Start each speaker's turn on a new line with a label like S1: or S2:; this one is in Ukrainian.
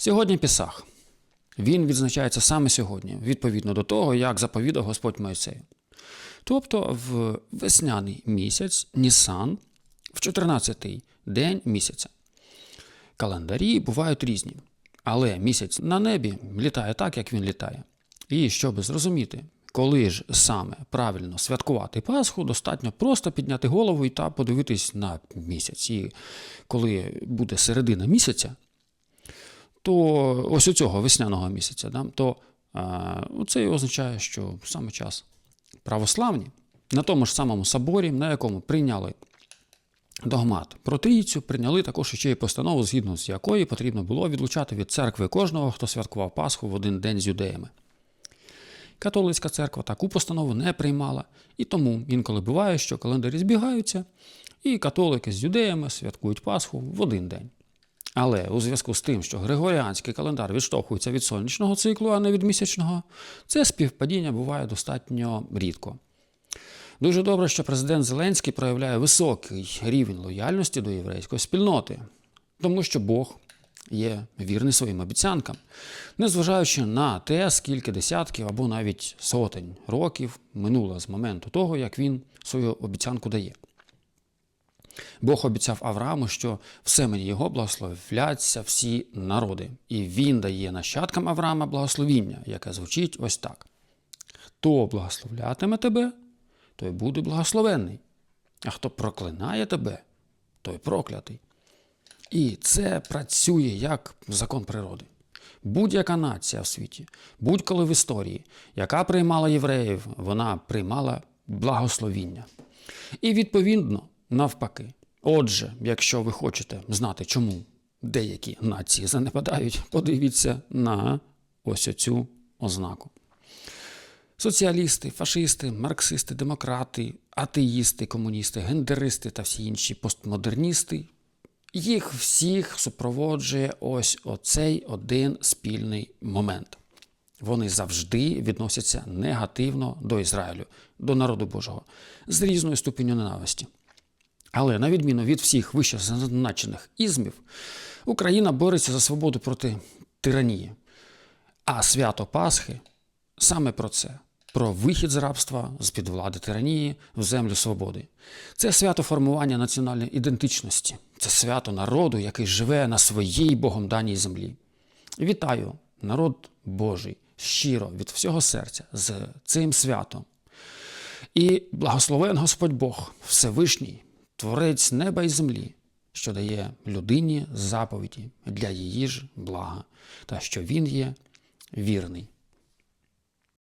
S1: Сьогодні Пісах. Він відзначається саме сьогодні, відповідно до того, як заповідав Господь Моїсею. Тобто в весняний місяць Нісан, в 14-й день місяця. Календарі бувають різні, але місяць на небі літає так, як він літає. І щоб зрозуміти, коли ж саме правильно святкувати Пасху, достатньо просто підняти голову і та подивитись на місяць. І коли буде середина місяця, то ось у цього весняного місяця, да, то а, це і означає, що саме час православні на тому ж самому соборі, на якому прийняли догмат про трійцю, прийняли також ще й постанову, згідно з якої потрібно було відлучати від церкви кожного, хто святкував Пасху в один день з юдеями. Католицька церква таку постанову не приймала, і тому інколи буває, що календарі збігаються, і католики з юдеями святкують Пасху в один день. Але у зв'язку з тим, що григоріанський календар відштовхується від сонячного циклу, а не від місячного, це співпадіння буває достатньо рідко. Дуже добре, що президент Зеленський проявляє високий рівень лояльності до єврейської спільноти, тому що Бог є вірний своїм обіцянкам, незважаючи на те, скільки десятків або навіть сотень років минуло з моменту того, як він свою обіцянку дає. Бог обіцяв Аврааму, що все мені його благословляться всі народи, і він дає нащадкам Авраама благословіння, яке звучить ось так: Хто благословлятиме тебе, той буде благословенний, а хто проклинає тебе, той проклятий. І це працює як закон природи. Будь-яка нація в світі, будь-коли в історії, яка приймала євреїв, вона приймала благословіння. І відповідно, навпаки. Отже, якщо ви хочете знати, чому деякі нації занепадають, подивіться на ось оцю ознаку. Соціалісти, фашисти, марксисти, демократи, атеїсти, комуністи, гендеристи та всі інші постмодерністи. Їх всіх супроводжує ось оцей один спільний момент. Вони завжди відносяться негативно до Ізраїлю, до народу Божого, з різною ступеню ненависті. Але на відміну від всіх вище зазначених ізмів, Україна бореться за свободу проти тиранії. А свято Пасхи саме про це: про вихід з рабства з під влади тиранії в землю свободи. Це свято формування національної ідентичності, це свято народу, який живе на своїй Богом даній землі. Вітаю, народ Божий, щиро від всього серця з цим святом. І благословен Господь Бог, Всевишній, Творець неба і землі, що дає людині заповіді для її ж блага, та що Він є вірний.